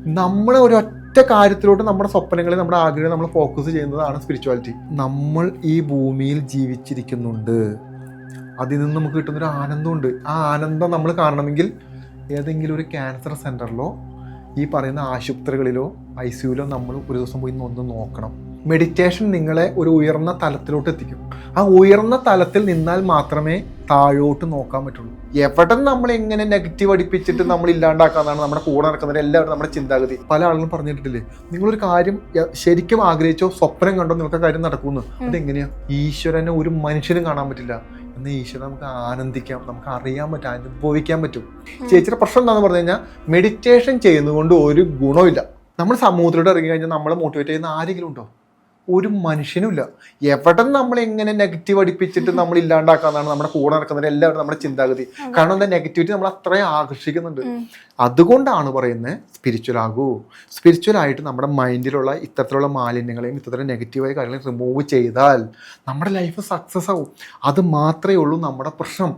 നമ്മളെ ഒരൊറ്റ കാര്യത്തിലോട്ട് നമ്മുടെ സ്വപ്നങ്ങളെ നമ്മുടെ ആഗ്രഹം നമ്മൾ ഫോക്കസ് ചെയ്യുന്നതാണ് സ്പിരിച്വാലിറ്റി നമ്മൾ ഈ ഭൂമിയിൽ ജീവിച്ചിരിക്കുന്നുണ്ട്. അതിൽ നിന്ന് നമുക്ക് കിട്ടുന്നൊരു ആനന്ദമുണ്ട്. ആ ആനന്ദം നമ്മൾ കാണണമെങ്കിൽ ഏതെങ്കിലും ഒരു ക്യാൻസർ സെന്ററിലോ ഈ പറയുന്ന ആശുപത്രികളിലോ ഐ സിയുലോ നമ്മൾ ഒരു ദിവസം പോയി ഒന്ന് നോക്കണം. മെഡിറ്റേഷൻ നിങ്ങളെ ഒരു ഉയർന്ന തലത്തിലോട്ട് എത്തിക്കും. ആ ഉയർന്ന തലത്തിൽ നിന്നാൽ മാത്രമേ താഴോട്ട് നോക്കാൻ പറ്റുള്ളൂ. എവിടെ നമ്മൾ എങ്ങനെ നെഗറ്റീവ് അടിപ്പിച്ചിട്ട് നമ്മൾ ഇല്ലാണ്ടാക്കാന്നാണ് നമ്മുടെ കൂടെ നടക്കുന്നത് എല്ലാവരും നമ്മുടെ ചിന്താഗതി. പല ആളുകളും പറഞ്ഞിട്ടില്ലേ നിങ്ങളൊരു കാര്യം ശരിക്കും ആഗ്രഹിച്ചോ സ്വപ്നം കണ്ടോ നിങ്ങൾക്ക് കാര്യം നടക്കുന്നു അതെങ്ങനെയാ? ഈശ്വരനെ ഒരു മനുഷ്യനും കാണാൻ പറ്റില്ല. എന്നാൽ ഈശ്വരൻ നമുക്ക് ആനന്ദിക്കാം നമുക്ക് അറിയാൻ പറ്റും അനുഭവിക്കാൻ പറ്റും. ചേച്ചിയുടെ പ്രശ്നം എന്താണെന്ന് പറഞ്ഞു കഴിഞ്ഞാൽ മെഡിറ്റേഷൻ ചെയ്യുന്നതുകൊണ്ട് ഒരു ഗുണമില്ല. നമ്മൾ സമൂഹത്തിലോട്ട് ഇറങ്ങി കഴിഞ്ഞാൽ നമ്മളെ മോട്ടിവേറ്റ് ചെയ്യുന്ന ആരെങ്കിലും ഉണ്ടോ? ഒരു മനുഷ്യനുമില്ല. എവിടെ നമ്മൾ എങ്ങനെ നെഗറ്റീവ് അടിപ്പിച്ചിട്ട് നമ്മൾ ഇല്ലാണ്ടാക്കാന്നാണ് നമ്മുടെ കൂടെ നടക്കുന്നത് എല്ലാവരും നമ്മുടെ ചിന്താഗതി. കാരണം എന്താ നെഗറ്റിവിറ്റി നമ്മൾ അത്രയും ആകർഷിക്കുന്നുണ്ട്. അതുകൊണ്ടാണ് പറയുന്നത് സ്പിരിച്വൽ ആകൂ. സ്പിരിച്വൽ ആയിട്ട് നമ്മുടെ മൈൻഡിലുള്ള ഇത്തരത്തിലുള്ള മാലിന്യങ്ങളെയും ഇത്തരത്തിലുള്ള നെഗറ്റീവായ കാര്യങ്ങളെയും റിമൂവ് ചെയ്താൽ നമ്മുടെ ലൈഫ് സക്സസ് ആവും. അത് മാത്രമേ ഉള്ളൂ നമ്മുടെ പ്രശ്നം.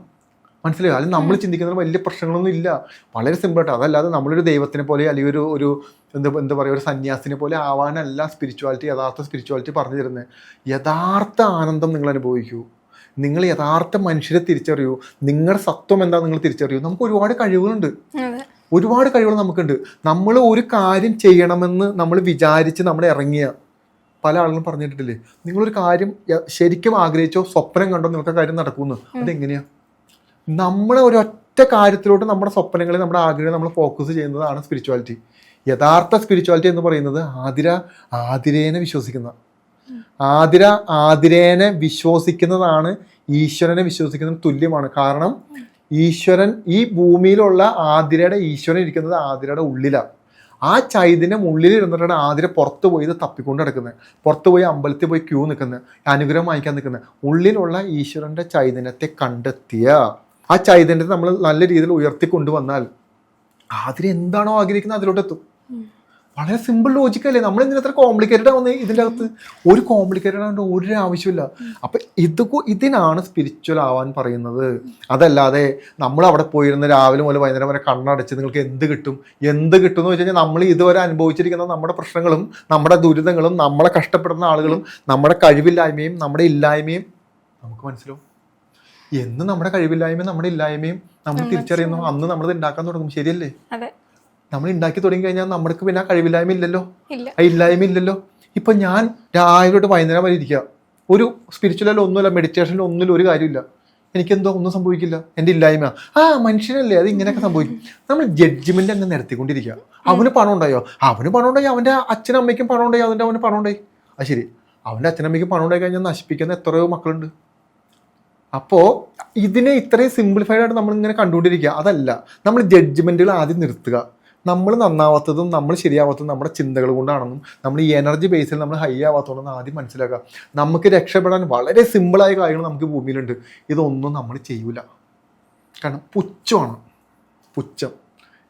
മനസ്സിലായോ? അല്ലെങ്കിൽ നമ്മൾ ചിന്തിക്കുന്ന വലിയ പ്രശ്നങ്ങളൊന്നും ഇല്ല. വളരെ സിമ്പിളായിട്ട് അതല്ലാതെ നമ്മളൊരു ദൈവത്തിനെ പോലെ അല്ലെങ്കിൽ ഒരു ഒരു എന്താ എന്താ പറയുക ഒരു സന്യാസിനെ പോലെ ആവാനല്ല സ്പിരിച്വാലിറ്റി യഥാർത്ഥ സ്പിരിച്വാലിറ്റി പറഞ്ഞു തരുന്നത് യഥാർത്ഥ ആനന്ദം നിങ്ങൾ അനുഭവിക്കൂ. നിങ്ങൾ യഥാർത്ഥ മനുഷ്യരെ തിരിച്ചറിയൂ. നിങ്ങളുടെ സത്വം എന്താ നിങ്ങൾ തിരിച്ചറിയൂ. നമുക്ക് ഒരുപാട് കഴിവുകളുണ്ട്. ഒരുപാട് കഴിവുകൾ നമുക്കുണ്ട്. നമ്മൾ ഒരു കാര്യം ചെയ്യണമെന്ന് നമ്മൾ വിചാരിച്ച് നമ്മൾ ഇറങ്ങിയ പല ആളുകളും പറഞ്ഞിട്ടില്ലേ? നിങ്ങളൊരു കാര്യം ശരിക്കും ആഗ്രഹിച്ചോ സ്വപ്നം കണ്ടോ നിങ്ങൾക്ക് കാര്യം നടക്കുമെന്ന്? അതെങ്ങനെയാ? നമ്മളെ ഒരൊറ്റ കാര്യത്തിലോട്ട് നമ്മുടെ സ്വപ്നങ്ങളെ നമ്മുടെ ആഗ്രഹം നമ്മൾ ഫോക്കസ് ചെയ്യുന്നതാണ് സ്പിരിച്വാലിറ്റി യഥാർത്ഥ സ്പിരിച്വാലിറ്റി എന്ന് പറയുന്നത് ആതിര ആതിരേനെ വിശ്വസിക്കുന്ന. ആതിര ആതിരേനെ വിശ്വസിക്കുന്നതാണ് ഈശ്വരനെ വിശ്വസിക്കുന്നതിന് തുല്യമാണ്. കാരണം ഈശ്വരൻ ഈ ഭൂമിയിലുള്ള ആതിരയുടെ ഈശ്വരൻ ഇരിക്കുന്നത് ആതിരയുടെ ഉള്ളിലാണ്. ആ ചൈതന്യം ഉള്ളിൽ ഇരുന്നിട്ടാണ് ആതിര പുറത്ത് പോയി ഇത് തപ്പിക്കൊണ്ട് നടക്കുന്നത്. പുറത്ത് പോയി അമ്പലത്തിൽ പോയി ക്യൂ നിൽക്കുന്നത്. അനുഗ്രഹം വാങ്ങിക്കാൻ നിൽക്കുന്നത്. ഉള്ളിലുള്ള ഈശ്വരന്റെ ചൈതന്യത്തെ കണ്ടെത്തിയ. ആ ചൈതന്യത്തെ നമ്മൾ നല്ല രീതിയിൽ ഉയർത്തിക്കൊണ്ടുവന്നാൽ അതിന് എന്താണോ ആഗ്രഹിക്കുന്നത് അതിലോട്ട് എത്തും വളരെ സിമ്പിൾ ലോജിക്കല്ലേ നമ്മൾ എന്തിനാ അത്ര കോംപ്ലിക്കേറ്റഡ് ആവുന്നത് ഇതിന്റെ അകത്ത്? ഒരു കോംപ്ലിക്കേറ്റഡ് ആവേണ്ട ഒരു ആവശ്യമില്ല അപ്പം ഇത് ഇതിനാണ് സ്പിരിച്വൽ ആവാൻ പറയുന്നത്. അതല്ലാതെ നമ്മൾ അവിടെ പോയിരുന്ന രാവിലെ മുതൽ വൈകുന്നേരം വരെ കണ്ണടച്ച് നിങ്ങൾക്ക് എന്ത് കിട്ടും? എന്ത് കിട്ടും എന്ന് വെച്ച് കഴിഞ്ഞാൽ നമ്മൾ ഇതുവരെ അനുഭവിച്ചിരിക്കുന്ന നമ്മുടെ പ്രശ്നങ്ങളും നമ്മുടെ ദുരിതങ്ങളും നമ്മളെ കഷ്ടപ്പെടുന്ന ആളുകളും നമ്മുടെ കഴിവില്ലായ്മയും നമ്മുടെ ഇല്ലായ്മയും. നമുക്ക് മനസ്സിലാവും? എന്ന് നമ്മുടെ കഴിവില്ലായ്മയും നമ്മുടെ ഇല്ലായ്മയും നമ്മൾ തിരിച്ചറിയുന്നു. അന്ന് നമ്മൾ ഉണ്ടാക്കാൻ തുടങ്ങും. ശരിയല്ലേ? നമ്മൾ ഉണ്ടാക്കി തുടങ്ങി കഴിഞ്ഞാൽ നമ്മൾക്ക് പിന്നെ ആ കഴിവില്ലായ്മ ഇല്ലല്ലോ. ഇല്ലായ്മ ഇല്ലല്ലോ. ഇപ്പൊ ഞാൻ രാവിലെ തൊട്ട് വൈകുന്നേരം വരെ ഇരിക്കുക ഒരു സ്പിരിച്വലല്ല ഒന്നുമില്ല മെഡിറ്റേഷനിൽ ഒന്നുമില്ല ഒരു കാര്യമില്ല. എനിക്കെന്തോ ഒന്നും സംഭവിക്കില്ല. എന്റെ ഇല്ലായ്മ. ആ മനുഷ്യനല്ലേ അത് ഇങ്ങനെയൊക്കെ സംഭവിക്കും. നമ്മൾ ജഡ്ജ്മെന്റ് അങ്ങ് നിരത്തിക്കൊണ്ടിരിക്കുക അവന് പണം ഉണ്ടായോ? അവന് പണം ഉണ്ടായി അവന്റെ അച്ഛനും അമ്മയ്ക്കും പണം ഉണ്ടായി അതിന്റെ അവന് പണം ഉണ്ടായി. അത് ശരി. അവന്റെ അച്ഛനമ്മയ്ക്കും പണം ഉണ്ടായി കഴിഞ്ഞാൽ നശിപ്പിക്കുന്ന എത്രയോ മക്കളുണ്ട്. അപ്പോൾ ഇതിനെ ഇത്രയും സിംപ്ലിഫൈഡ് ആയിട്ട് നമ്മൾ ഇങ്ങനെ കണ്ടുകൊണ്ടിരിക്കുക. അതല്ല നമ്മൾ ജഡ്ജ്മെന്റുകൾ ആദ്യം നിർത്തുക. നമ്മൾ നന്നാവാത്തതും നമ്മൾ ശരിയാവാത്തതും നമ്മുടെ ചിന്തകൾ കൊണ്ടാണെന്നും നമ്മൾ ഈ എനർജി ബേസിൽ നമ്മൾ ഹൈ ആവാത്തതുകൊണ്ടെന്ന് ആദ്യം മനസ്സിലാക്കുക. നമുക്ക് രക്ഷപ്പെടാൻ വളരെ സിമ്പിളായ കാര്യങ്ങൾ നമുക്ക് ഭൂമിയിലുണ്ട്. ഇതൊന്നും നമ്മൾ ചെയ്യൂല. കാരണം പുച്ഛമാണ്. പുച്ഛം.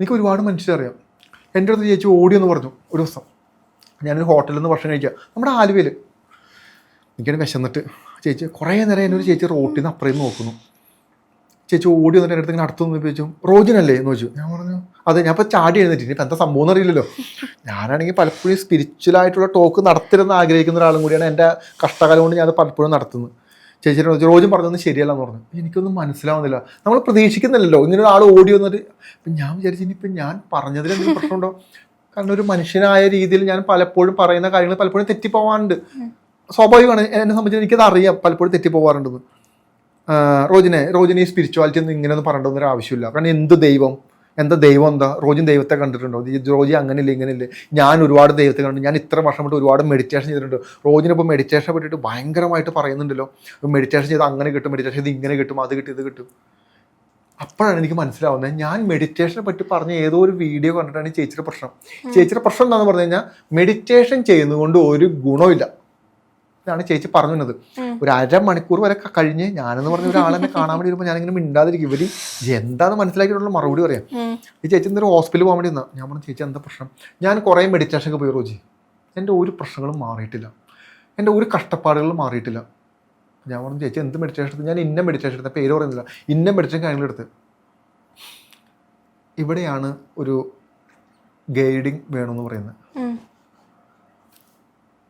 എനിക്ക് ഒരുപാട് മനുഷ്യരറിയാം എന്റെ അടുത്ത് ചേച്ചി ഓടിയെന്ന് പറഞ്ഞു ഒരു ദിവസം. ഞാനൊരു ഹോട്ടലിൽ നിന്ന് ഭക്ഷണം കഴിക്കുക. നമ്മുടെ ആലുവയിൽ എനിക്കാണ് വിശന്നിട്ട് ചേച്ചി കുറേ നേരം എന്നൊരു ചേച്ചി റോട്ടിൽ നിന്ന് അപ്പുറം നോക്കുന്നു. ചേച്ചി ഓടി വന്നിട്ട് എന്റെ അടുത്ത് അടുത്ത് നിന്ന് ചോദിച്ചു റോജിനല്ലേ? എന്ന് ചോദിച്ചു. ഞാൻ പറഞ്ഞു അതെ ഞാൻ ഇപ്പോൾ ചാടി എഴുന്നേറ്റ്. ഇപ്പം എന്താ സംഭവം എന്നറിയില്ലല്ലോ ഞാനാണെങ്കിൽ പലപ്പോഴും സ്പിരിച്വലായിട്ടുള്ള ടോക്ക് നടത്തിരുന്ന ആഗ്രഹിക്കുന്ന ഒരാളും കൂടിയാണ് എന്റെ കഷ്ടകാലം കൊണ്ട് ഞാൻ അത് പലപ്പോഴും നടത്തുന്നത്. ചേച്ചിയുടെ ചോദിച്ചു റോജും പറഞ്ഞൊന്നും ശരിയല്ല എന്ന് പറഞ്ഞു. എനിക്കൊന്നും മനസ്സിലാവുന്നില്ല. നമ്മൾ പ്രതീക്ഷിക്കുന്നില്ലല്ലോ. ഇങ്ങനെ ഒരാൾ ഓടി വന്നിട്ട്. ഇപ്പം ഞാൻ വിചാരിച്ചു ഇനിയിപ്പം ഞാൻ പറഞ്ഞതിൽ എന്തെങ്കിലും പ്രശ്നമുണ്ടോ? കാരണം ഒരു മനുഷ്യനായ രീതിയിൽ ഞാൻ പലപ്പോഴും പറയുന്ന കാര്യങ്ങൾ പലപ്പോഴും തെറ്റിപ്പോവാറുണ്ട്. സ്വാഭാവികമാണ്. എന്നെ സംബന്ധിച്ച് എനിക്കത് അറിയാം. പലപ്പോഴും തെറ്റിപ്പോവാറുണ്ടെന്ന്. റോജിനെ റോജിനെ ഈ സ്പിരിച്വാലിറ്റി ഒന്നും ഇങ്ങനെയൊന്നും പറയേണ്ടതൊന്നും ഒരു ആവശ്യമില്ല. കാരണം എന്ത് ദൈവം എന്താ ദൈവം എന്താ റോജിൻ ദൈവത്തെ കണ്ടിട്ടുണ്ടോ? അങ്ങനെ റോജി അങ്ങനെയില്ല ഇങ്ങനെയില്ല? ഞാൻ ഒരുപാട് ദൈവത്തെ കണ്ടു ഞാൻ ഇത്ര വർഷം കൊണ്ട് ഒരുപാട് മെഡിറ്റേഷൻ ചെയ്തിട്ടുണ്ട്. റോജിനെ ഇപ്പോൾ മെഡിറ്റേഷനെ പറ്റിയിട്ട് ഭയങ്കരമായിട്ട് പറയുന്നുണ്ടല്ലോ. മെഡിറ്റേഷൻ ചെയ്ത് അങ്ങനെ കിട്ടും മെഡിറ്റേഷൻ ചെയ്ത് ഇങ്ങനെ കിട്ടും അത് കിട്ടും ഇത് കിട്ടും. അപ്പോഴാണ് എനിക്ക് മനസ്സിലാവുന്നത്. ഞാൻ മെഡിറ്റേഷനെ പറ്റി പറഞ്ഞ ഏതോ ഒരു വീഡിയോ കണ്ടിട്ടാണ് ചേച്ചിയുടെ പ്രശ്നം. ചേച്ചിയുടെ പ്രശ്നം എന്താണെന്ന് പറഞ്ഞു കഴിഞ്ഞാൽ മെഡിറ്റേഷൻ ചെയ്യുന്നതുകൊണ്ട് ഒരു ഗുണമില്ല. ഇതാണ് ചേച്ചി പറഞ്ഞു തന്നത് ഉം. ഒരു അരമണിക്കൂർ വരെ കഴിഞ്ഞ് ഞാനെന്ന് പറഞ്ഞ ഒരാളെന്നെ കാണാൻ വേണ്ടി വരുമ്പോൾ ഞാനിങ്ങനെ മിണ്ടാതിരിക്കും. ഇവർ എന്താന്ന് മനസ്സിലാക്കിയിട്ടുള്ള മറുപടി പറയാം. ഈ ചേച്ചി എന്തൊരു ഹോസ്പിറ്റലിൽ പോകാൻ വേണ്ടി ഞാൻ പറഞ്ഞു ചേച്ചി എന്താ പ്രശ്നം? ഞാൻ കുറേ മെഡിറ്റേഷൻ ഒക്കെ പോയി റോജി. എന്റെ ഒരു പ്രശ്നങ്ങളും മാറിയിട്ടില്ല. എന്റെ ഒരു കഷ്ടപ്പാടുകളും മാറിയിട്ടില്ല. ഞാൻ പറഞ്ഞു ചേച്ചി എന്ത് മെഡിറ്റേഷൻ എടുത്ത്? ഞാൻ ഇന്ന മെഡിറ്റേഷൻ എടുത്ത പേര് പറയുന്നില്ല. ഇന്ന മെഡിറ്റേഷൻ കാര്യങ്ങളെടുത്ത്. ഇവിടെയാണ് ഒരു ഗൈഡിങ് വേണമെന്ന് പറയുന്നത്.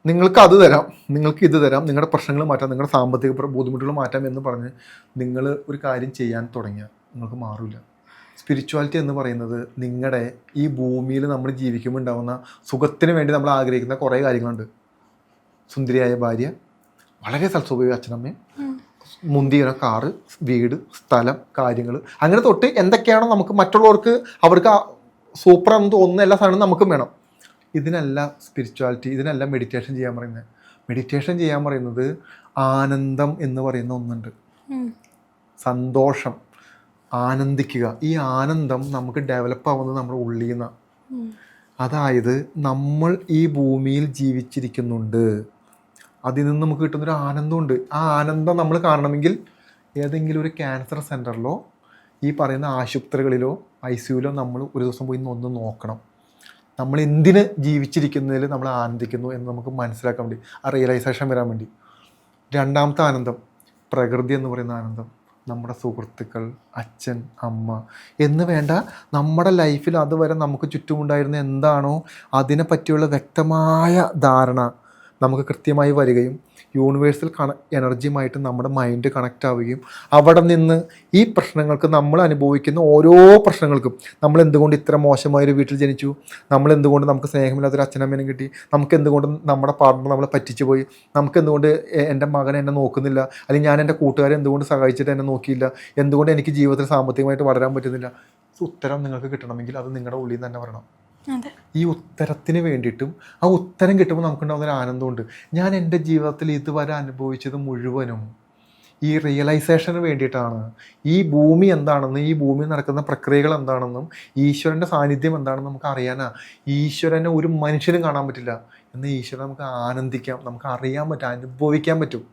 നിങ്ങൾക്ക് അത് തരാം നിങ്ങൾക്ക് ഇത് തരാം നിങ്ങളുടെ പ്രശ്നങ്ങൾ മാറ്റാം നിങ്ങളുടെ സാമ്പത്തിക ബുദ്ധിമുട്ടുകൾ മാറ്റാം എന്ന് പറഞ്ഞ് നിങ്ങൾ ഒരു കാര്യം ചെയ്യാൻ തുടങ്ങിയാൽ നിങ്ങൾക്ക് മാറില്ല സ്പിരിച്വാലിറ്റി എന്ന് പറയുന്നത് നിങ്ങളുടെ ഈ ഭൂമിയിൽ നമ്മൾ ജീവിക്കുമ്പോൾ ഉണ്ടാകുന്ന സുഖത്തിന് വേണ്ടി നമ്മൾ ആഗ്രഹിക്കുന്ന കുറേ കാര്യങ്ങളുണ്ട്. സുന്ദരിയായ ഭാര്യ വളരെ സൽസ്വഭാവിക അച്ഛനമ്മയും. മുന്തിയ കാറ് വീട് സ്ഥലം കാര്യങ്ങൾ. അങ്ങനെ തൊട്ട് എന്തൊക്കെയാണോ നമുക്ക് മറ്റുള്ളവർക്ക് അവർക്ക് സൂപ്പർ എന്ന് തോന്നുന്ന എല്ലാ സാധനവും നമുക്കും വേണം. ഇതിനല്ല സ്പിരിച്വാലിറ്റി ഇതിനല്ല മെഡിറ്റേഷൻ ചെയ്യാൻ പറയുന്നത്. മെഡിറ്റേഷൻ ചെയ്യാൻ പറയുന്നത് ആനന്ദം എന്ന് പറയുന്ന ഒന്നുണ്ട്. സന്തോഷം ആനന്ദിക്കുക. ഈ ആനന്ദം നമുക്ക് ഡെവലപ്പ് ആവുന്നത് നമ്മുടെ ഉള്ളിൽ നിന്നാണ്. അതായത് നമ്മൾ ഈ ഭൂമിയിൽ ജീവിച്ചിരിക്കുന്നുണ്ട്. അതിൽ നിന്ന് നമുക്ക് കിട്ടുന്നൊരു ആനന്ദമുണ്ട്. ആ ആനന്ദം നമ്മൾ കാണണമെങ്കിൽ ഏതെങ്കിലും ഒരു ക്യാൻസർ സെന്ററിലോ ഈ പറയുന്ന ആശുപത്രികളിലോ ഐ സിയുലോ നമ്മൾ ഒരു ദിവസം പോയി ഒന്ന് നോക്കണം. നമ്മൾ എന്തിന് ജീവിച്ചിരിക്കുന്നതിൽ നമ്മൾ ആനന്ദിക്കുന്നു എന്ന് നമുക്ക് മനസ്സിലാക്കാൻ വേണ്ടി ആ റിയലൈസേഷൻ വരാൻ വേണ്ടി. രണ്ടാമത്തെ ആനന്ദം പ്രകൃതി എന്ന് പറയുന്ന ആനന്ദം നമ്മുടെ സുഹൃത്തുക്കൾ അച്ഛൻ അമ്മ എന്ന് വേണ്ട നമ്മുടെ ലൈഫിൽ അതുവരെ നമുക്ക് ചുറ്റുമുണ്ടായിരുന്ന എന്താണോ അതിനെ പറ്റിയുള്ള വ്യക്തമായ ധാരണ നമുക്ക് കൃത്യമായി വരികയും യൂണിവേഴ്സൽ കണ എനർജിയുമായിട്ട് നമ്മുടെ മൈൻഡ് കണക്റ്റ് ആവുകയും അവിടെ നിന്ന് ഈ പ്രശ്നങ്ങൾക്ക് നമ്മൾ അനുഭവിക്കുന്ന ഓരോ പ്രശ്നങ്ങൾക്കും നമ്മൾ എന്തുകൊണ്ട് ഇത്ര മോശമായൊരു വീട്ടിൽ ജനിച്ചു? നമ്മൾ എന്തുകൊണ്ട് നമുക്ക് സ്നേഹമില്ലാത്തൊരു അച്ഛനമ്മേനും കിട്ടി? നമുക്ക് എന്തുകൊണ്ട് നമ്മുടെ പാർട്ണർ നമ്മളെ പറ്റിച്ചു പോയി? നമുക്ക് എന്തുകൊണ്ട് എന്റെ മകൻ എന്നെ നോക്കുന്നില്ല? അല്ലെങ്കിൽ ഞാൻ എന്റെ കൂട്ടുകാരെ എന്തുകൊണ്ട് സഹായിച്ചിട്ട് എന്നെ നോക്കിയില്ല? എന്തുകൊണ്ട് എനിക്ക് ജീവിതത്തിൽ സാമ്പത്തികമായിട്ട് വളരാൻ പറ്റുന്നില്ല? ഉത്തരം നിങ്ങൾക്ക് കിട്ടണമെങ്കിൽ അത് നിങ്ങളുടെ ഉള്ളിൽ നിന്ന് തന്നെ വരണം. ഈ ഉത്തരത്തിന് വേണ്ടിയിട്ടും ആ ഉത്തരം കിട്ടുമ്പോൾ നമുക്കുണ്ടാകുന്ന ഒരു ആനന്ദമുണ്ട്. ഞാൻ എന്റെ ജീവിതത്തിൽ ഇതുവരെ അനുഭവിച്ചത് മുഴുവനും ഈ റിയലൈസേഷന് വേണ്ടിയിട്ടാണ്. ഈ ഭൂമി എന്താണെന്നും ഈ ഭൂമിയിൽ നടക്കുന്ന പ്രക്രിയകൾ എന്താണെന്നും ഈശ്വരന്റെ സാന്നിധ്യം എന്താണെന്നും നമുക്ക് അറിയാനാ. ഈശ്വരനെ ഒരു മനുഷ്യനും കാണാൻ പറ്റില്ല. എന്ന് ഈശ്വരൻ നമുക്ക് ആനന്ദിക്കാം നമുക്ക് അറിയാൻ പറ്റും അനുഭവിക്കാൻ പറ്റും.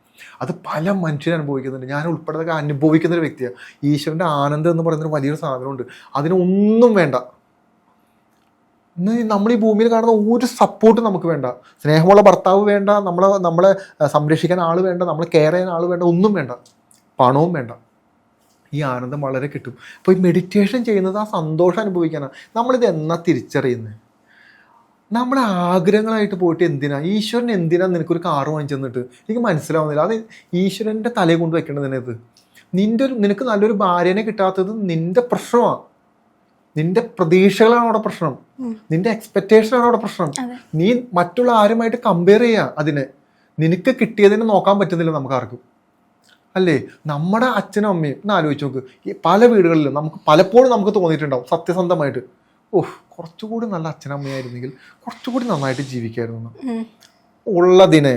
അത് പല മനുഷ്യരും അനുഭവിക്കുന്നുണ്ട്. ഞാൻ ഉൾപ്പെടെ അനുഭവിക്കുന്ന ഒരു വ്യക്തിയാണ്. ഈശ്വരന്റെ ആനന്ദം എന്ന് പറയുന്നൊരു വലിയൊരു സാധനമുണ്ട്. അതിനൊന്നും വേണ്ട. ഇന്ന് നമ്മൾ ഈ ഭൂമിയിൽ കാണുന്ന ഒരു സപ്പോർട്ട് നമുക്ക് വേണ്ട. സ്നേഹമുള്ള ഭർത്താവ് വേണ്ട നമ്മളെ നമ്മളെ സംരക്ഷിക്കാൻ ആൾ വേണ്ട നമ്മളെ കെയർ ചെയ്യാൻ ആൾ വേണ്ട ഒന്നും വേണ്ട. പണവും വേണ്ട. ഈ ആനന്ദം വളരെ കിട്ടും. അപ്പോൾ ഈ മെഡിറ്റേഷൻ ചെയ്യുന്നത് ആ സന്തോഷം അനുഭവിക്കാനാണ് നമ്മളിത് എന്നാ തിരിച്ചറിയുന്നത് നമ്മുടെ ആഗ്രഹങ്ങളായിട്ട് പോയിട്ട് എന്തിനാ? ഈശ്വരൻ എന്തിനാ നിനക്കൊരു കാറ് വാങ്ങിച്ചു തന്നിട്ട് എനിക്ക് മനസ്സിലാവുന്നില്ല. അത് ഈശ്വരന്റെ തലയെ കൊണ്ട് വെക്കേണ്ടത് തന്നെ ഇത്? നിന്റെ ഒരു നിനക്ക് നല്ലൊരു ഭാര്യനെ കിട്ടാത്തത് നിന്റെ പ്രശ്നമാണ് നിന്റെ പ്രതീക്ഷകളാണ് അവിടെ പ്രശ്നം. നിന്റെ എക്സ്പെക്ടേഷനാണ് അവിടെ പ്രശ്നം. നീ മറ്റുള്ള ആരുമായിട്ട് കമ്പയർ ചെയ്യുക അതിനെ. നിനക്ക് കിട്ടിയതിനെ നോക്കാൻ പറ്റുന്നില്ല നമുക്ക് ആർക്കും അല്ലേ? നമ്മുടെ അച്ഛനും അമ്മയും ഒന്ന് ആലോചിച്ച് നോക്ക്. ഈ പല വീടുകളിലും നമുക്ക് പലപ്പോഴും നമുക്ക് തോന്നിയിട്ടുണ്ടാവും സത്യസന്ധമായിട്ട്. ഓഹ് കുറച്ചുകൂടി നല്ല അച്ഛനമ്മയായിരുന്നെങ്കിൽ കുറച്ചുകൂടി നന്നായിട്ട് ജീവിക്കായിരുന്നു. ഉള്ളതിനെ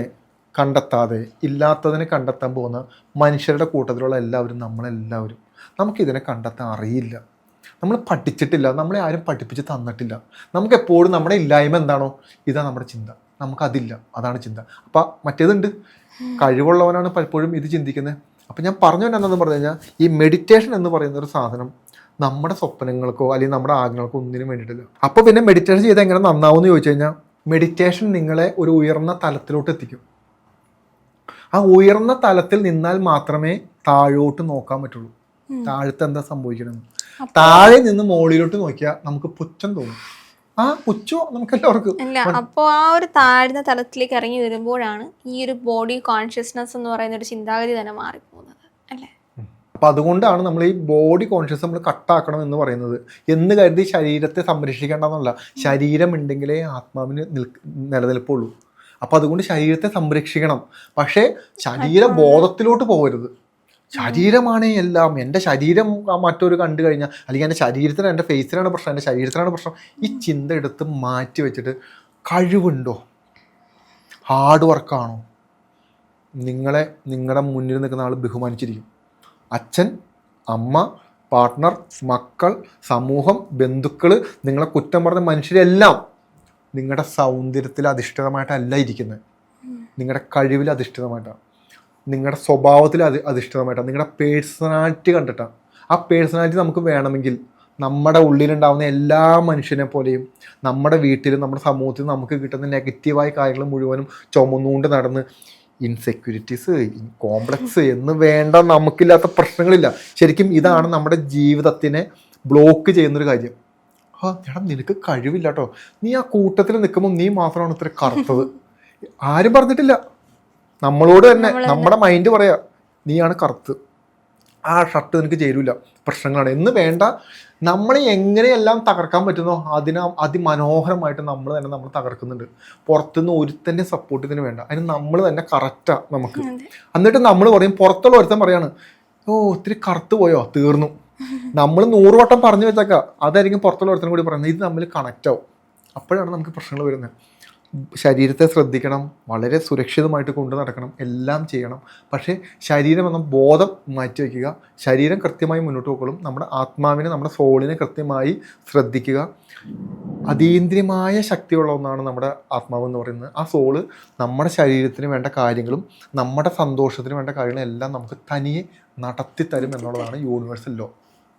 കണ്ടെത്താതെ ഇല്ലാത്തതിനെ കണ്ടെത്താൻ പോകുന്ന മനുഷ്യരുടെ കൂട്ടത്തിലുള്ള എല്ലാവരും നമ്മളെല്ലാവരും. നമുക്കിതിനെ കണ്ടെത്താൻ അറിയില്ല. നമ്മൾ പഠിച്ചിട്ടില്ല നമ്മളെ ആരും പഠിപ്പിച്ച് തന്നിട്ടില്ല. നമുക്ക് എപ്പോഴും നമ്മുടെ ഇല്ലായ്മ എന്താണോ ഇതാ നമ്മുടെ ചിന്ത. നമുക്കതില്ല അതാണ് ചിന്ത. അപ്പം മറ്റേതുണ്ട്. കഴിവുള്ളവനാണ് പലപ്പോഴും ഇത് ചിന്തിക്കുന്നത് അപ്പം ഞാൻ പറഞ്ഞു എന്താണെന്ന് പറഞ്ഞു കഴിഞ്ഞാൽ ഈ മെഡിറ്റേഷൻ എന്ന് പറയുന്ന ഒരു സാധനം നമ്മുടെ സ്വപ്നങ്ങൾക്കോ അല്ലെങ്കിൽ നമ്മുടെ ആഗ്രഹങ്ങൾക്കോ ഒന്നിനും വേണ്ടിയിട്ടില്ല. അപ്പോൾ പിന്നെ മെഡിറ്റേഷൻ ചെയ്ത് എങ്ങനെ നന്നാവും എന്ന് ചോദിച്ചു കഴിഞ്ഞാൽ മെഡിറ്റേഷൻ നിങ്ങളെ ഒരു ഉയർന്ന തലത്തിലോട്ട് എത്തിക്കും. ആ ഉയർന്ന തലത്തിൽ നിന്നാൽ മാത്രമേ താഴോട്ട് നോക്കാൻ പറ്റുള്ളൂ. താഴത്തെന്താ താഴത്ത് എന്താ സംഭവിക്കണമെന്ന് താഴെ നിന്ന് മുകളിലോട്ട് നോക്കിയാൽ നമുക്ക് പുച്ഛം തോന്നും. ആ പുച്ഛോ നമുക്ക് എല്ലാവർക്കും അല്ല അപ്പോൾ ആ ഒരു താഴ്ന്ന തലത്തിലേക്ക് ഇറങ്ങി വരുമ്പോഴാണ് ഈ ഒരു ബോഡി കോൺഷ്യസ്നെസ് എന്ന് പറയുന്ന ഒരു ചിന്താഗതി തന്നെ മാറിപ്പോകുന്നത് അല്ലേ? അപ്പൊ അതുകൊണ്ടാണ് നമ്മൾ ഈ ബോഡി കോൺഷ്യസ് നമ്മൾ കട്ടാക്കണം എന്ന് പറയുന്നത്. എന്ന് കരുതി ശരീരത്തെ സംരക്ഷിക്കേണ്ടെന്നല്ല ശരീരം ഉണ്ടെങ്കിലേ ആത്മാവിന് നിലനിൽപ്പുള്ളൂ. അപ്പൊ അതുകൊണ്ട് ശരീരത്തെ സംരക്ഷിക്കണം. പക്ഷേ ശരീര ബോധത്തിലോട്ട് പോകരുത്. ശരീരമാണ് എല്ലാം. എന്റെ ശരീരം മറ്റൊരു കണ്ടു കഴിഞ്ഞാൽ അല്ലെങ്കിൽ എന്റെ ശരീരത്തിന് എന്റെ ഫേസിനാണ് പ്രശ്നം എന്റെ ശരീരത്തിനാണ് പ്രശ്നം. ഈ ചിന്ത എടുത്ത് മാറ്റി വെച്ചിട്ട് കഴിവുണ്ടോ? ഹാർഡ് വർക്കാണോ നിങ്ങളെ നിങ്ങളുടെ മുന്നിൽ നിൽക്കുന്ന ആൾ ബഹുമാനിച്ചിരിക്കും. അച്ഛൻ അമ്മ പാർട്ട്ണർ മക്കൾ സമൂഹം ബന്ധുക്കൾ നിങ്ങളെ കുറ്റം പറഞ്ഞ മനുഷ്യരെല്ലാം നിങ്ങളുടെ സൗന്ദര്യത്തിൽ അധിഷ്ഠിതമായിട്ടല്ല ഇരിക്കുന്നത് നിങ്ങളുടെ കഴിവിൽ അധിഷ്ഠിതമായിട്ടാണ്. നിങ്ങളുടെ സ്വഭാവത്തിൽ അത് അധിഷ്ഠിതമായിട്ടാണ് നിങ്ങളുടെ പേഴ്സണാലിറ്റി കണ്ടിട്ടാണ് ആ പേഴ്സണാലിറ്റി നമുക്ക് വേണമെങ്കിൽ നമ്മുടെ ഉള്ളിലുണ്ടാവുന്ന എല്ലാ മനുഷ്യനെ പോലെയും നമ്മുടെ വീട്ടിലും നമ്മുടെ സമൂഹത്തിലും നമുക്ക് കിട്ടുന്ന നെഗറ്റീവായ കാര്യങ്ങൾ മുഴുവനും ചുമന്നുകൊണ്ട് നടന്ന് ഇൻസെക്യൂരിറ്റീസ് കോംപ്ലക്സ് എന്ന് വേണ്ട നമുക്കില്ലാത്ത പ്രശ്നങ്ങളില്ല. ശരിക്കും ഇതാണ് നമ്മുടെ ജീവിതത്തിനെ ബ്ലോക്ക് ചെയ്യുന്നൊരു കാര്യം. ആ ചേട്ടാ നിനക്ക് കഴിവില്ല കേട്ടോ നീ ആ കൂട്ടത്തിൽ നിൽക്കുമ്പോൾ നീ മാത്രമാണ് ഇത്ര കറുത്തത്. ആരും പറഞ്ഞിട്ടില്ല. നമ്മളോട് തന്നെ നമ്മുടെ മൈൻഡ് പറയാ നീയാണ് കറുത്ത്. ആ ഷർട്ട് നിനക്ക് ചേരൂല. പ്രശ്നങ്ങളാണ്. എന്ന് വേണ്ട നമ്മളെ എങ്ങനെയെല്ലാം തകർക്കാൻ പറ്റുന്നോ അതിന് അതിമനോഹരമായിട്ട് നമ്മൾ തന്നെ നമ്മൾ തകർക്കുന്നുണ്ട്. പുറത്തുനിന്ന് ഒരുത്തന്റെ സപ്പോർട്ട് ഇതിന് വേണ്ട. അതിന് നമ്മൾ തന്നെ കറക്റ്റാ നമുക്ക്. എന്നിട്ട് നമ്മൾ പറയും പുറത്തുള്ള ഒരുത്തൻ പറയാണ് ഓ ഒത്തിരി കറുത്ത് പോയോ? തീർന്നു. നമ്മൾ നൂറ് വട്ടം പറഞ്ഞു വെച്ചേക്കാം. അതായിരിക്കും പുറത്തുള്ള ഒരുത്തനും കൂടി പറയുന്നത്. ഇത് തമ്മിൽ കണക്റ്റ് ആവും. അപ്പോഴാണ് നമുക്ക് പ്രശ്നങ്ങൾ വരുന്നത്. ശരീരത്തെ ശ്രദ്ധിക്കണം വളരെ സുരക്ഷിതമായിട്ട് കൊണ്ടു നടക്കണം എല്ലാം ചെയ്യണം. പക്ഷേ ശരീരം എന്ന ബോധം മാറ്റി വയ്ക്കുക ശരീരം കൃത്യമായി മുന്നോട്ട് പോകണം നമ്മുടെ ആത്മാവിനെ നമ്മുടെ സോളിനെ കൃത്യമായി ശ്രദ്ധിക്കുക. അതീന്ദ്രിയമായ ശക്തിയുള്ള ഒന്നാണ് നമ്മുടെ ആത്മാവ് എന്ന് പറയുന്നത്. ആ സോൾ നമ്മുടെ ശരീരത്തിന് വേണ്ട കാര്യങ്ങളും നമ്മുടെ സന്തോഷത്തിന് വേണ്ട കാര്യങ്ങളും എല്ലാം നമുക്ക് തനിയെ നടത്തിത്തരും എന്നുള്ളതാണ് യൂണിവേഴ്സൽ ലോ